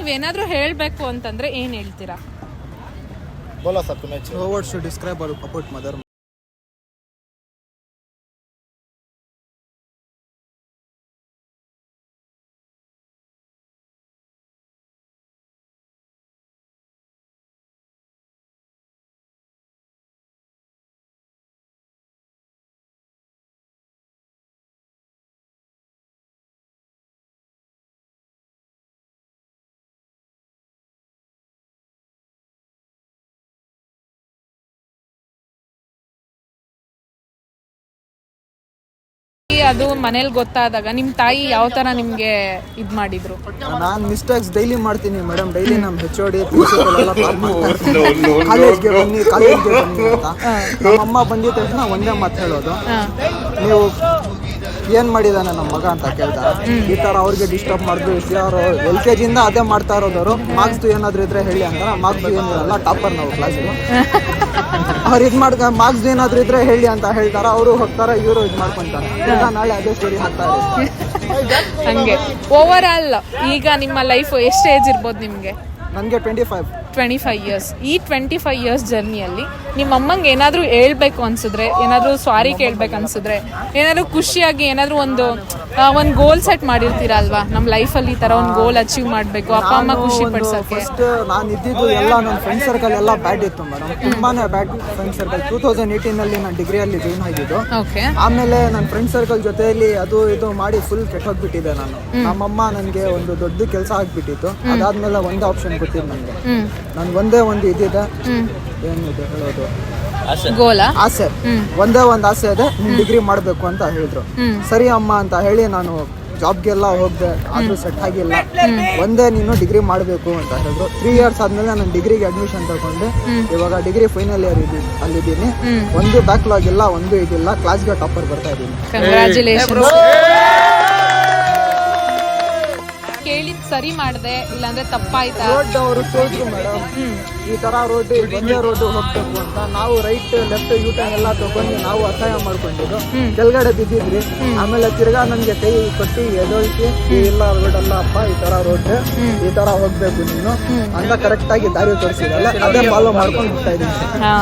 ನೀವೇನಾದ್ರೂ ಹೇಳ್ಬೇಕು ಅಂತಂದ್ರೆ ಏನ್ ಹೇಳ್ತೀರಾ बोला सर तुम्हें No words to describe about mother. ಅದು ಮನೇಲಿ ಗೊತ್ತಾದಾಗ ನಿಮ್ಮ ತಾಯಿ ಯಾವ ತರ ನಿಮಗೆ ಇದ್ ಮಾಡಿದ್ರು? ನಾನು ಮಿಸ್ಟೇಕ್ಸ್ ಡೈಲಿ ಮಾಡ್ತೀನಿ ಮೇಡಮ್ ಡೈಲಿ ನಮ್ಮ ಹೆಚ್ ಓ ಡಿ ಪ್ರಿನ್ಸಿಪಲ್ ಎಲ್ಲ ಕಾಲ್ ಮಾಡ್ತಾರೆ ಕಾಲೇಜ್ಗೆ ಬನ್ನಿ ಕಾಲೇಜ್ಗೆ ಬನ್ನಿ ಅಂತ. ನಮ್ಮ ಅಮ್ಮ ಬಂದಿದ್ದ ತಕ್ಷಣ ಒಂದೇ ಮಾತು ಹೇಳೋದು. ನೀವು ಏನ್ ಮಾಡಿದಾನೆ ನಮ್ಮ ಮಗ ಅಂತ ಕೇಳ್ತಾರೆ ಈ ತರ ಅವ್ರಿಗೆ ಡಿಸ್ಟರ್ಬ್ ಮಾಡಿದ್ರು ಯಾರು ಎಲ್ ಕೆ ಜಿಯಿಂದ ಅದೇ ಮಾಡ್ತಾ ಇರೋದವರು. ಮಾರ್ಕ್ಸ್ ಏನಾದ್ರು ಇದ್ರೆ ಹೇಳಿ ಅಂತ. ಮಾರ್ಕ್ಸ್ ಏನಿರಲ್ಲ ಟಾಪರ್ ನಾವು ಕ್ಲಾಸಿಗೆ ಅವ್ರು ಇದು ಮಾಡ್ಕ ಮಾರ್ಕ್ಸ್ ಏನಾದ್ರು ಇದ್ರೆ ಹೇಳಿ ಅಂತ ಹೇಳ್ತಾರ ಅವರು ಹೋಗ್ತಾರ ಇವರು ಇದು ಮಾಡ್ಕೊಂತಾರೆ. ಈಗ ನಾಳೆ ಅದೇ ಸ್ಟೋರಿ ಹಾಕ್ತಾರೆ. ಹಂಗೆ. ಓವರ್ ಆಲ್ ಈಗ ನಿಮ್ಮ ಲೈಫ್ ಎಷ್ಟು ಏಜ್ ಇರ್ಬೋದು ನಿಮಗೆ? ನನಗೆ twenty five twenty five years ಈ ಟ್ವೆಂಟಿ ಫೈವ್ ಇಯರ್ಸ್ ಜರ್ನಿಯಲ್ಲಿ ನಿಮ್ಮ ಅಮ್ಮಂಗೆ ಏನಾದರೂ ಹೇಳ್ಬೇಕು ಅನ್ಸಿದ್ರೆ ಏನಾದರೂ ಸಾರಿ ಕೇಳ್ಬೇಕು ಅನ್ಸಿದ್ರೆ ಏನಾದರೂ ಖುಷಿಯಾಗಿ ಏನಾದರೂ ಒಂದು ಒಂದು ಗೋಲ್ ಸೆಟ್ ಮಾಡಿರ್ತೀರ ಅಲ್ವಾ ನಮ್ಮ ಲೈಫಲ್ಲಿ ಈ ಥರ ಒಂದು ಗೋಲ್ ಅಚೀವ್ ಮಾಡಬೇಕು ಅಪ್ಪ ಅಮ್ಮ ಖುಷಿ ಪಡಿಸೋಕೆ. ಫಸ್ಟ್ ನಾನು ಇದ್ದಿದ್ದು ಎಲ್ಲ ನನ್ನ ಫ್ರೆಂಡ್ ಸರ್ಕಲ್ ಎಲ್ಲ ಬ್ಯಾಡ್ ಇತ್ತು ಮೇಡಮ್ ತುಂಬಾ bad friend circle two thousand ಏಯ್ಟೀನಲ್ಲಿ ನಾನು ಡಿಗ್ರಿಯಲ್ಲಿ ಜಾಯ್ನ್ ಆಗಿದ್ದು. ಓಕೆ ಆಮೇಲೆ ನನ್ನ ಫ್ರೆಂಡ್ ಸರ್ಕಲ್ ಜೊತೆಯಲ್ಲಿ ಅದು ಇದು ಮಾಡಿ ಫುಲ್ ಕೆಟ್ಟೋಗ್ಬಿಟ್ಟಿದೆ ನಾನು. ನಮ್ಮಮ್ಮ ನನಗೆ ಒಂದು ದೊಡ್ಡ ಕೆಲಸ ಆಗ್ಬಿಟ್ಟಿತ್ತು. ಅದಾದ್ಮೇಲೆ ಒಂದು ಆಪ್ಷನ್ ಗೊತ್ತಿದ್ದು ನನಗೆ. ನನ್ಗೆ ಒಂದೇ ಒಂದು ಇದಿದೆ ಏನಿದೆ ಹೇಳೋದು? ಗೋಲಾ ಆಸೆ. ಒಂದೇ ಒಂದು ಆಸೆ ಇದೆ ನೀನು ಡಿಗ್ರಿ ಮಾಡಬೇಕು ಅಂತ ಹೇಳಿದ್ರು. ಸರಿ ಅಮ್ಮ ಅಂತ ಹೇಳಿ ನಾನು ಜಾಬ್ಗೆಲ್ಲ ಹೋಗ್ದೆ ಆದ್ರೂ ಸೆಟ್ ಆಗಿಲ್ಲ. ಒಂದೇ ನೀನು ಡಿಗ್ರಿ ಮಾಡಬೇಕು ಅಂತ ಹೇಳಿದ್ರು. ತ್ರೀ ಇಯರ್ಸ್ ಆದ್ಮೇಲೆ ನಾನು ಡಿಗ್ರಿಗೆ ಅಡ್ಮಿಷನ್ ತಗೊಂಡೆ. ಇವಾಗ ಡಿಗ್ರಿ ಫೈನಲ್ ಇಯರ್ ಇದ್ದೀನಿ ಅಲ್ಲಿದ್ದೀನಿ. ಒಂದು ಬ್ಯಾಕ್ಲಾಗ್ ಇಲ್ಲ ಒಂದು ಇದಿಲ್ಲ. ಕ್ಲಾಸ್ಗೆ ಟಾಪರ್ ಬರ್ತಾ ಇದ್ದೀನಿ. ಸರಿ ಮಾಡಿದೆ ಇಲ್ಲಾಂದ್ರೆ ತಪ್ಪಾಯ್ತಾ? ರೋಡ್ ಅವರು ತೋರಿದ್ರು ಮೇಡಮ್. ಈ ತರ ರೋಡ್ ಒಂದೇ ರೋಡ್ ಹೋಗ್ಬೇಕು ಅಂತ ನಾವು ರೈಟ್ ಲೆಫ್ಟ್ ಯೂ ಟರ್ನ್ ಎಲ್ಲ ತಗೊಂಡು ನಾವು ಅಸಹಾಯ ಮಾಡ್ಕೊಂಡಿದ್ದು. ಕೆಳಗಡೆ ಬಿದ್ದಿದ್ರಿ. ಆಮೇಲೆ ತಿರ್ಗಾ ನನ್ಗೆ ಕೈ ಕೊಟ್ಟು ಎದೊಳಿಸಿ ಇಲ್ಲ ರೋಡ್ ಅಲ್ಲ ಅಪ್ಪ ಈ ತರ ರೋಡ್ ಈ ತರ ಹೋಗ್ಬೇಕು ನೀನು. ಅಂತ ಕರೆಕ್ಟ್ ಆಗಿ ದಾರಿ ತೋರಿಸಿದಲ್ಲ ಅದೇ ಫಾಲೋ ಮಾಡ್ಕೊಂಡು ಹೋಗ್ತಾ ಇದ್ದೀನಿ. ಹಾ.